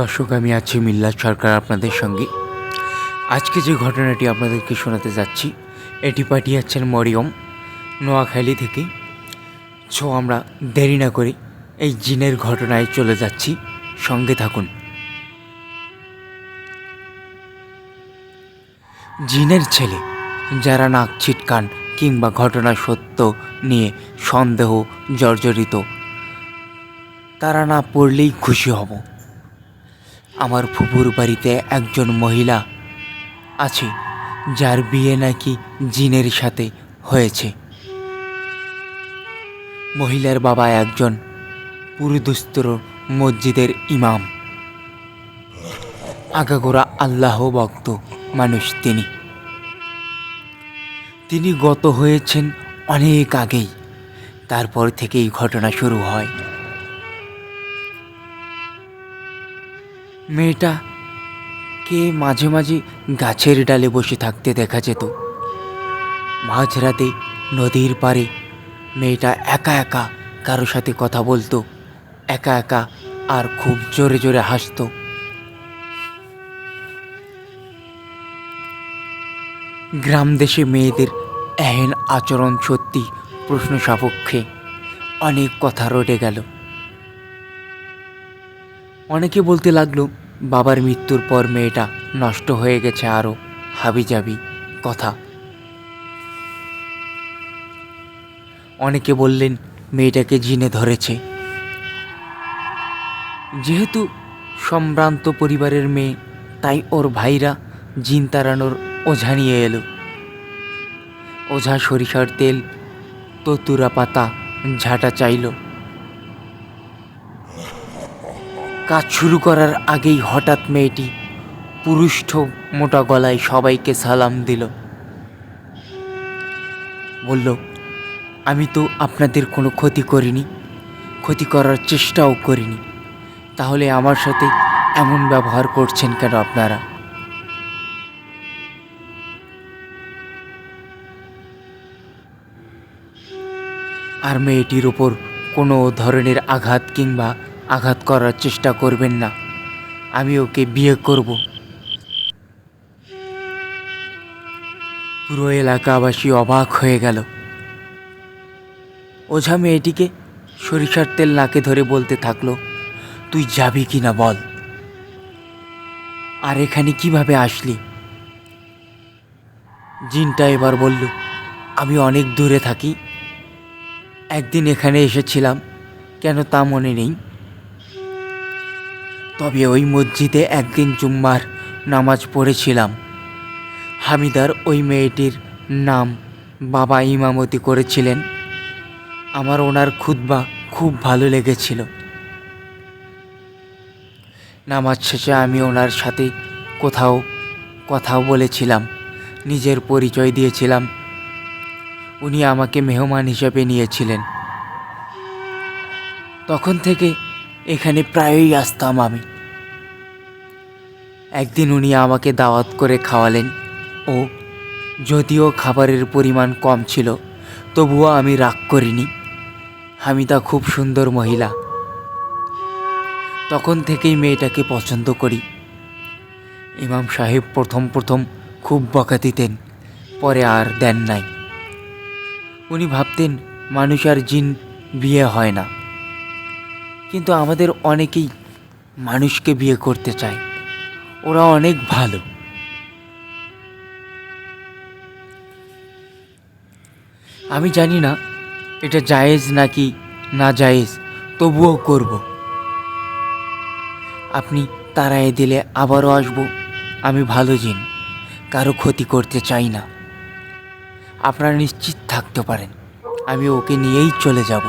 দর্শক, আমি আছি মিল্লাত সরকার আপনাদের সঙ্গে। আজকে যে ঘটনাটি আপনাদেরকে শোনাতে যাচ্ছি, এটি পাঠিয়েছেন মরিয়ম, নোয়াখালী থেকে। সো আমরা দেরি না করে এই জিনের ঘটনায় চলে যাচ্ছি। সঙ্গে থাকুন। জিনের ছেলে, যারা নাক ছিটকান কিংবা ঘটনা সত্য নিয়ে সন্দেহ জর্জরিত, তারা না পড়লেই খুশি হব। আমার ফুপুর বাড়িতে একজন মহিলা আছে, যার বিয়ে নাকি জিনের সাথে হয়েছে। মহিলার বাবা একজন পুরুদুস্তর মসজিদের ইমাম। আগাগোড়া আল্লাহ ভক্ত মানুষ তিনি। তিনি গত হয়েছেন অনেক আগেই। তারপর থেকেই ঘটনা শুরু হয়। মেয়েটা কে মাঝে মাঝে গাছের ডালে বসে থাকতে দেখা যেত। মাঝরাতে নদীর পাড়ে মেয়েটা একা একা কারও সাথে কথা বলতো, একা একা আর খুব জোরে জোরে হাসতো। গ্রাম দেশে মেয়েদের এহেন আচরণ সত্যি প্রশ্ন সাপেক্ষে অনেক কথা রটে গেল। অনেকে বলতে লাগল বাবার মৃত্যুর পর মেয়েটা নষ্ট হয়ে গেছে আরও, হাবিজাবি, কথা। অনেকে বললেন, মেয়েটাকে জিনে ধরেছে। যেহেতু সম্ভ্রান্ত পরিবারের মেয়ে, তাই ওর ভাইরা জিন তাড়ানোর ওঝা নিয়ে এলো। ওঝা সরিষার তেল, ততুরা পাতা, ঝাঁটা চাইলো। কাজ শুরু করার আগেই হঠাৎ মেয়েটি পুরুষ্ঠ মোটা গলায় সবাইকে সালাম দিল। বলল, আমি তো আপনাদের কোনো ক্ষতি করিনি, ক্ষতি করার চেষ্টাও করিনি। তাহলে আমার সাথে এমন ব্যবহার করছেন কেন আপনারা? আর মেয়েটির ওপর কোনো ধরনের আঘাত কিংবা আঘাত করার চেষ্টা করবেন না। আমি ওকে বিয়ে করব। পুরো এলাকাবাসী অবাক হয়ে গেল। ওঝা মেয়েটিকে সরিষার তেল নাকে ধরে বলতে থাকল, তুই যাবি কি না বল। আর এখানে কীভাবে আসলি? জিনটা এবার বলল, আমি অনেক দূরে থাকি। একদিন এখানে এসেছিলাম, কেন তা মনে নেই? তবে ওই মসজিদে একদিন জুম্মার নামাজ পড়েছিলাম। হামিদার ওই মেয়েটির নাম বাবা ইমামতি করেছিলেন। আমার ওনার খুতবা খুব ভালো লেগেছিল। নামাজ শেষে আমি ওনার সাথে কোথাও কথাও বলেছিলাম, নিজের পরিচয় দিয়েছিলাম। উনি আমাকে মেহমান হিসেবে নিয়েছিলেন। তখন থেকে এখানে প্রায়ই আসতাম আমি। একদিন উনি আমাকে দাওয়াত করে খাওয়ালেন। ও, যদিও খাবারের পরিমাণ কম ছিল, তবুও আমি রাগ করিনি। হামিদা খুব সুন্দর মহিলা। তখন থেকেই মেয়েটাকে পছন্দ করি। ইমাম সাহেব প্রথম প্রথম খুব বকা দিতেন, পরে আর দেন নাই। উনি ভাবতেন, মানুষ আর জিন বিয়ে হয় না। কিন্তু আমাদের অনেকেই মানুষকে বিয়ে করতে চায়। ওরা অনেক ভালো। আমি জানি না, এটা জায়েজ নাকি না জায়েজ, তবুও করব। আপনি তারায় দিলে আবারও আসব, আমি ভালো জিন, কারও ক্ষতি করতে চাই না। আপনারা নিশ্চিত থাকতে পারেন, আমি ওকে নিয়েই চলে যাব।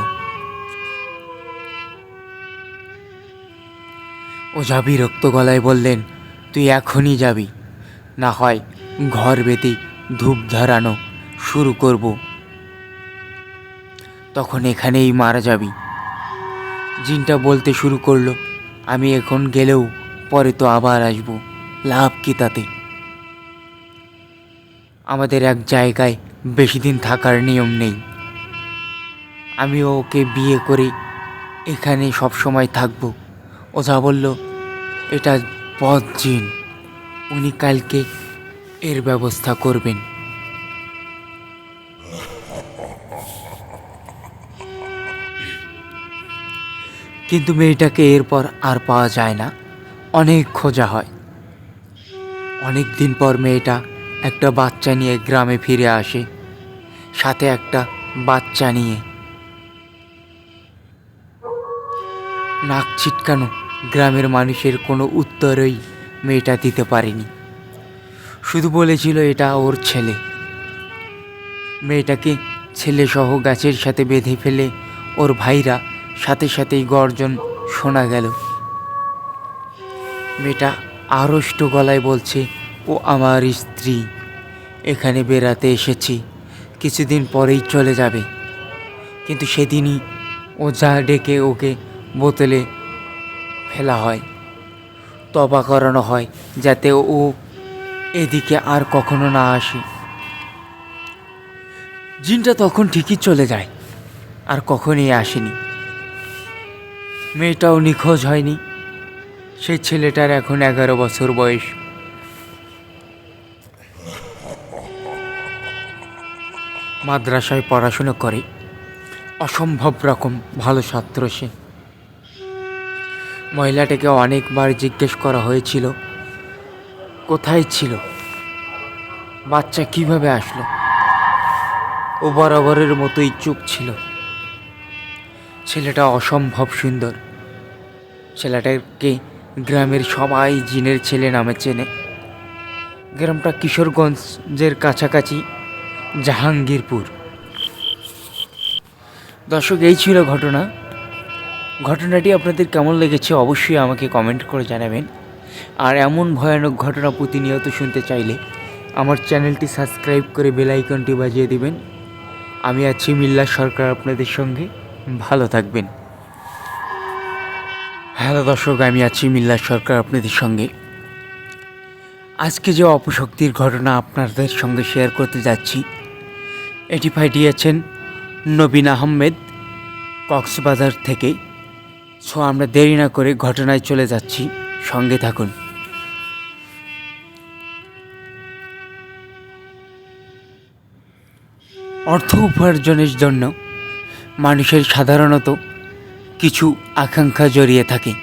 ওঝা বিরক্ত গলায় বললেন তুই এখনই যাবি। না হয় ঘর বেতে ধূপ ধরানো শুরু করব। তখন এখানেই মারা যাবি। জিনটা বলতে শুরু করল, আমি এখন গেলেও পরে তো আবার আসব। লাভ কি তাতে? আমাদের এক জায়গায় বেশি দিন থাকার নিয়ম নেই। আমি ওকে বিয়ে করে এখানে সব সময় থাকব ওঝা বলল, এটা পথ জিন। উনি কালকে এর ব্যবস্থা করবেন। কিন্তু মেয়েটাকে এরপর আর পাওয়া যায় না। অনেক খোঁজা হয়। অনেক দিন পর মেয়েটা একটা বাচ্চা নিয়ে গ্রামে ফিরে আসে। সাথে একটা বাচ্চা নিয়ে। নাক ছিটকানো গ্রামের মানুষের কোনো উত্তরই মেয়েটা দিতে পারেনি। শুধু বলেছিল এটা ওর ছেলে। মেয়েটাকে ছেলেসহ গাছের সাথে বেঁধে ফেলে ওর ভাইরা সাথে সাথেই গর্জন শোনা গেল। মেয়েটা আড়ষ্ট গলায় বলছে, ও আমার স্ত্রী, এখানে বেড়াতে এসেছি, কিছুদিন পরেই চলে যাবে। কিন্তু সেদিনই ও যা ডেকে ওকে বোতলে ফেলা হয়, তবা করানো হয়, যাতে ও এদিকে আর কখনো না আসে। জিনটা তখন ঠিকই চলে যায়, আর কখনই আসেনি। মেয়েটাও নিখোঁজ হয়নি, সেই ছেলেটার এখন এগারো বছর বয়স। মাদ্রাসায় পড়াশুনো করে, অসম্ভব রকম ভালো ছাত্র সে। মহিলাটাকে অনেকবার জিজ্ঞেস করা হয়েছিল, কোথায় ছিল? বাচ্চা কীভাবে আসলো? ও বরাবরের মতোই চুপ ছিল। ছেলেটা অসম্ভব সুন্দর। ছেলেটাকে গ্রামের সবাই জিনের ছেলে নামে চেনে। গ্রামটা কিশোরগঞ্জের কাছাকাছি, জাহাঙ্গীরপুর। দর্শক, এই ছিল ঘটনা। ঘটনাটি আপনাদের কেমন লেগেছে অবশ্যই আমাকে কমেন্ট করে জানাবেন। আর এমন ভয়ানক ঘটনা প্রতিনিয়ত শুনতে চাইলে আমার চ্যানেলটি সাবস্ক্রাইব করে বেল আইকনটি বাজিয়ে দিবেন। আমি আছি মিল্লা সরকার আপনাদের সঙ্গে। ভালো থাকবেন। হ্যালো দর্শক, আমি আছি মিল্লা সরকার আপনাদের সঙ্গে। আজকে যে অপশক্তির ঘটনা আপনাদের সঙ্গে শেয়ার করতে যাচ্ছি, এটি পাঠিয়েছেন নবীন আহমেদ, কক্সবাজার থেকে। সো আমরা দেরি না করে ঘটনায় চলে যাচ্ছি। সঙ্গে থাকুন। অর্থ উপার্জনের জন্য মানুষের সাধারণত কিছু আকাঙ্ক্ষা জড়িয়ে থাকে।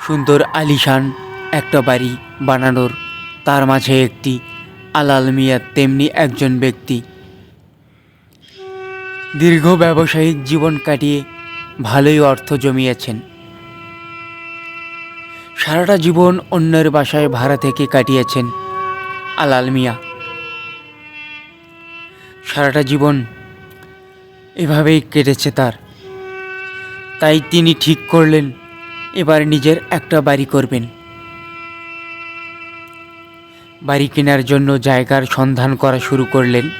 সুন্দর আলিশান একটা বাড়ি বানানোর, তার মাঝে একটি আলাল মিয়া তেমনি একজন ব্যক্তি। দীর্ঘ ব্যবসায়িক জীবন কাটিয়ে ভালোই অর্থ জমিয়েছেন। সারাটা জীবন অন্যের বাসায় ভাড়া থেকে কাটিয়েছেন আলাল মিয়া। সারাটা জীবন এভাবেই কেটেছে তার। তাই তিনি ঠিক করলেন, এবার নিজের একটা বাড়ি করবেন। বাড়ি কেনার জন্য জায়গার সন্ধান করা শুরু করলেন।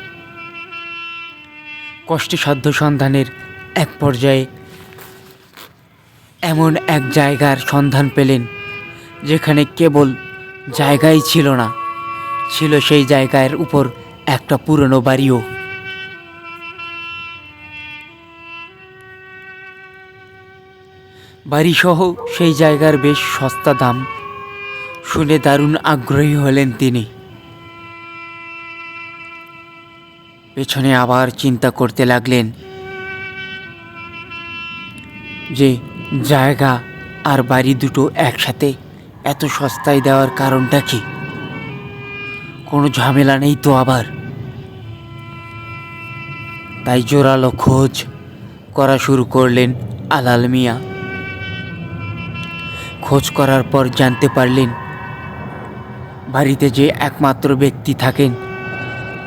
কষ্টসাধ্য সন্ধানের এক পর্যায়ে এমন এক জায়গার সন্ধান পেলেন, যেখানে কেবল জায়গাই ছিল না, ছিল সেই জায়গার উপর একটা পুরনো বাড়িও। বাড়িসহ সেই জায়গার বেশ সস্তা দাম, শুনে দারুণ আগ্রহী হলেন তিনি। পেছনে আবার চিন্তা করতে লাগলেন যে জায়গা আর বাড়ি দুটো একসাথে এত সস্তায় দেওয়ার কারণটা কি? কোনো ঝামেলা নেই তো আবার? তাই জোরালো খোঁজ করা শুরু করলেন আলাল মিয়া। খোঁজ করার পর জানতে পারলেন, বাড়িতে যে একমাত্র ব্যক্তি থাকেন,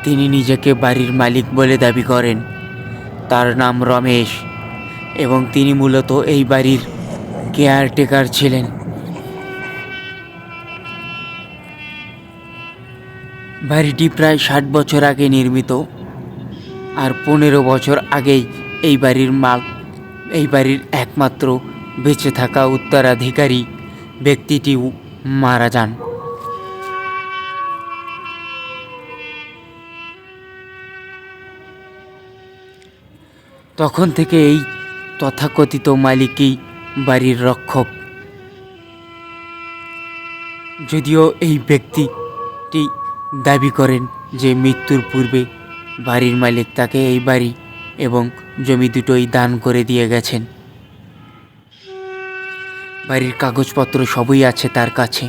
তিনি নিজেকে বাড়ির মালিক বলে দাবি করেন। তার নাম রমেশ। এবং তিনি মূলত এই বাড়ির কেয়ারটেকার ছিলেন। বাড়িটি প্রায় ষাট বছর আগে নির্মিত আর পনেরো বছর আগেই এই বাড়ির মাল, এই বাড়ির একমাত্র বেঁচে থাকা উত্তরাধিকারী ব্যক্তিটিও মারা যান। তখন থেকে এই তথাকথিত মালিকই বাড়ির রক্ষক। যদিও এই ব্যক্তিটি দাবি করেন যে মৃত্যুর পূর্বে বাড়ির মালিক তাকে এই বাড়ি এবং জমি দুটোই দান করে দিয়ে গেছেন। বাড়ির কাগজপত্র সবই আছে তার কাছে।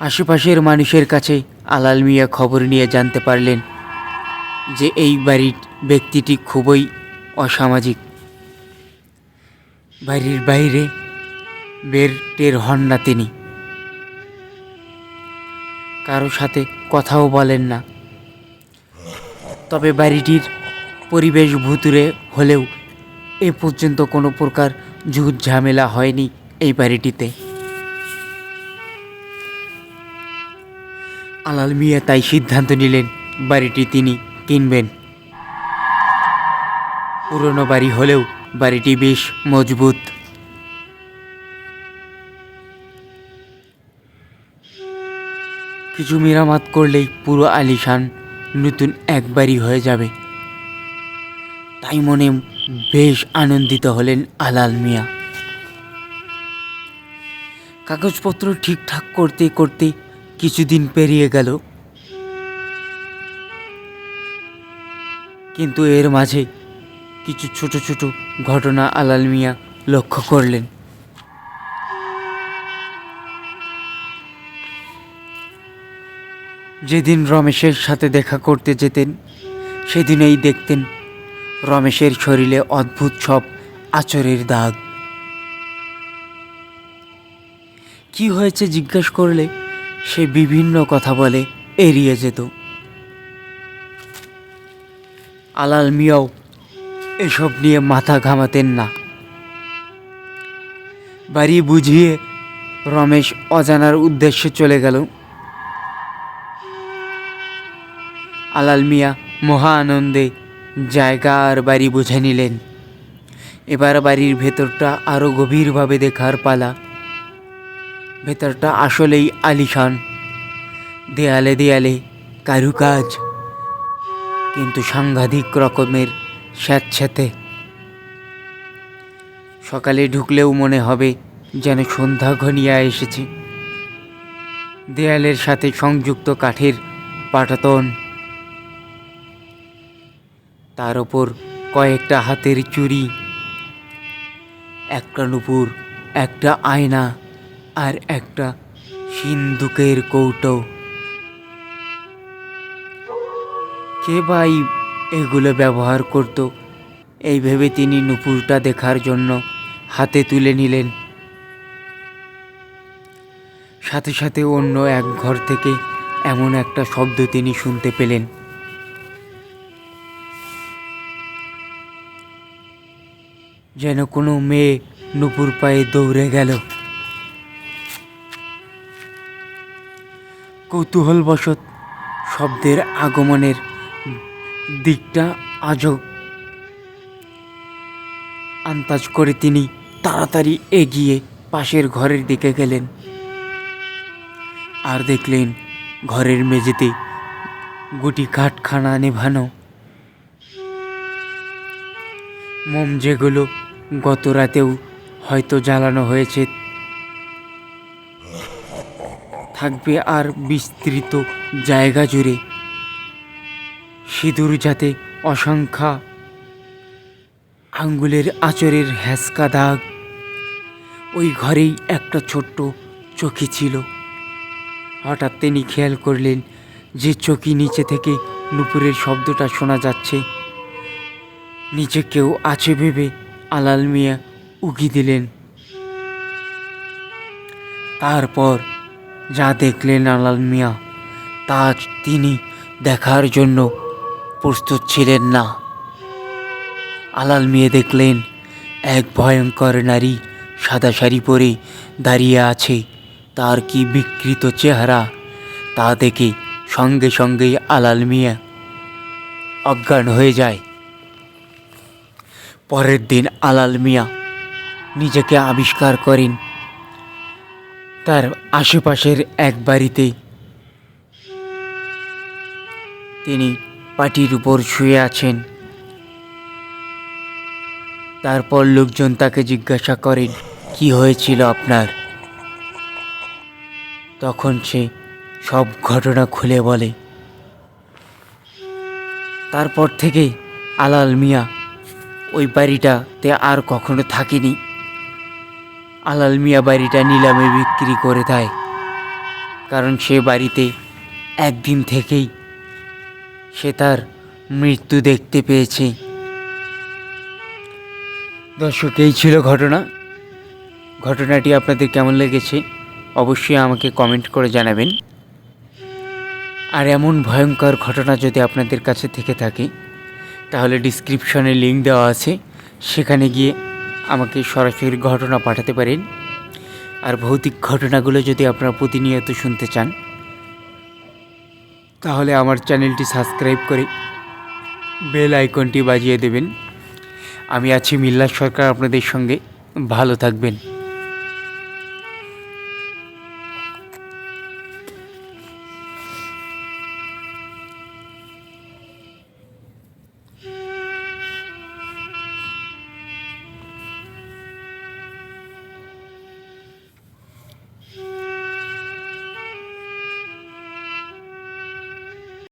আশেপাশের মানুষের কাছে আলাল মিয়া খবর নিয়ে জানতে পারলেন যে এই বাড়ির ব্যক্তিটি খুবই অসামাজিক। বাড়ির বাইরে বের টের হন না তিনি। কারও সাথে কথাও বলেন না। তবে বাড়িটির পরিবেশ ভুতুরে হলেও এ পর্যন্ত কোনো প্রকার ঝুট ঝামেলা হয়নি এই বাড়িটিতে। আলাল মিয়া তাই সিদ্ধান্ত নিলেন বাড়িটি তিনি কিনবেন। পুরনো বাড়ি হলেও বাড়িটি বেশ মজবুত। কিছু মেরামত করলেই পুরো আলিশান নতুন এক বাড়ি হয়ে যাবে। তাই মনে বেশ আনন্দিত হলেন আলাল মিয়া। কাগজপত্র ঠিকঠাক করতে করতে কিছুদিন পেরিয়ে গেল। কিন্তু এর মাঝে কিছু ছোট ছোট ঘটনা আলাল মিয়া লক্ষ্য করলেন। যেদিন রমেশের সাথে দেখা করতে যেতেন, সেদিনেই দেখতেন রমেশের শরীরে অদ্ভুত সব আচরের দাগ। কি হয়েছে জিজ্ঞেস করলে সে বিভিন্ন কথা বলে এড়িয়ে যেত। আলাল মিয়াও, এসব নিয়ে মাথা ঘামাতেন না। বাড়ি বুঝিয়ে রমেশ অজানার উদ্দেশ্যে চলে গেল। আলাল মিয়া মহা আনন্দে জায়গা আর বাড়ি বুঝে নিলেন। এবার বাড়ির ভেতরটা আরও গভীরভাবে দেখার পালা। ভেতরটা আসলেই আলিশান। দেয়ালে দেয়ালে কারুকাজ কিন্তু সাংঘাতিক রকমের স্যাঁতস্যাঁতে। সকালে ঢুকলেও মনে হবে যেন সন্ধ্যা ঘনিয়া এসেছে। দেয়ালের সাথে সংযুক্ত কাঠের পাটাতন। তার ওপর কয়েকটা হাতের চুড়ি একটা নুপুর একটা আয়না আর একটা সিন্দুকের কৌটো। কে ভাই এগুলো ব্যবহার করত? এই ভেবে তিনি নুপুরটা দেখার জন্য হাতে তুলে নিলেন। সাথে সাথে অন্য এক ঘর থেকে এমন একটা শব্দ তিনি শুনতে পেলেন। যেন কোনো মেয়ে নুপুর পায়ে দৌড়ে গেল। কৌতূহলবশত শব্দের আগমনের দিকটা আজও আন্দাজ করে তিনি তাড়াতাড়ি এগিয়ে পাশের ঘরের দিকে গেলেন আর দেখলেন ঘরের মেঝেতে গুটি কাঠখানা নেভানো। মোম যেগুলো গত রাতেও হয়তো জ্বালানো হয়েছে, থাকবে আর বিস্তৃত জায়গা জুড়ে সিঁদুর যাতে অসংখ্যা আঙ্গুলের আচরের হ্যাসকা দাগ। ওই ঘরেই একটা ছোট্ট চকি ছিল। হঠাৎ তিনি খেয়াল করলেন যে চকি নিচে থেকে নুপুরের শব্দটা শোনা যাচ্ছে। নিচে কেউ আছে ভেবে আলাল মিয়া উকি দিলেন। তারপর যা দেখলেন আলাল মিয়া, তা তিনি দেখার জন্য প্রস্তুত ছিলেন না। আলাল মিয়া দেখলেন, এক ভয়ঙ্কর নারী সাদা শাড়ি পরে দাঁড়িয়ে আছে। তার কি বিকৃত চেহারা, তা দেখে সঙ্গে সঙ্গেই আলাল মিয়া অজ্ঞান হয়ে যায়। পরের দিন আলাল মিয়া নিজেকে আবিষ্কার করেন। তার আশেপাশের এক বাড়িতে তিনি পাটির উপর শুয়ে আছেন। তারপর লোকজন তাকে জিজ্ঞাসা করেন, কি হয়েছিল আপনার? তখন সে সব ঘটনা খুলে বলে, তারপর থেকে আলাল মিয়া ওই বাড়িটাতে আর কখনো থাকেনি। আলাল মিয়া বাড়িটা নিলামে বিক্রি করে দেয়, কারণ সে বাড়িতে একদিন থেকেই সে তার মৃত্যু দেখতে পেয়েছে। দর্শক, এই ছিল ঘটনা। ঘটনাটি আপনাদের কেমন লেগেছে অবশ্যই আমাকে কমেন্ট করে জানাবেন। আর এমন ভয়ঙ্কর ঘটনা যদি আপনাদের কাছে থেকে থাকে, তাহলে ডিসক্রিপশনে লিঙ্ক দেওয়া আছে। সেখানে গিয়ে আমাকে সরাসরি ঘটনা পাঠাতে পারেন। আর ভৌতিক ঘটনাগুলো যদি আপনারা প্রতিনিয়ত শুনতে চান তাহলে আমার চ্যানেলটি সাবস্ক্রাইব করে বেল আইকনটি বাজিয়ে দেবেন। আমি আছি মিল্লা সরকার, আপনাদের সঙ্গে ভালো থাকবেন।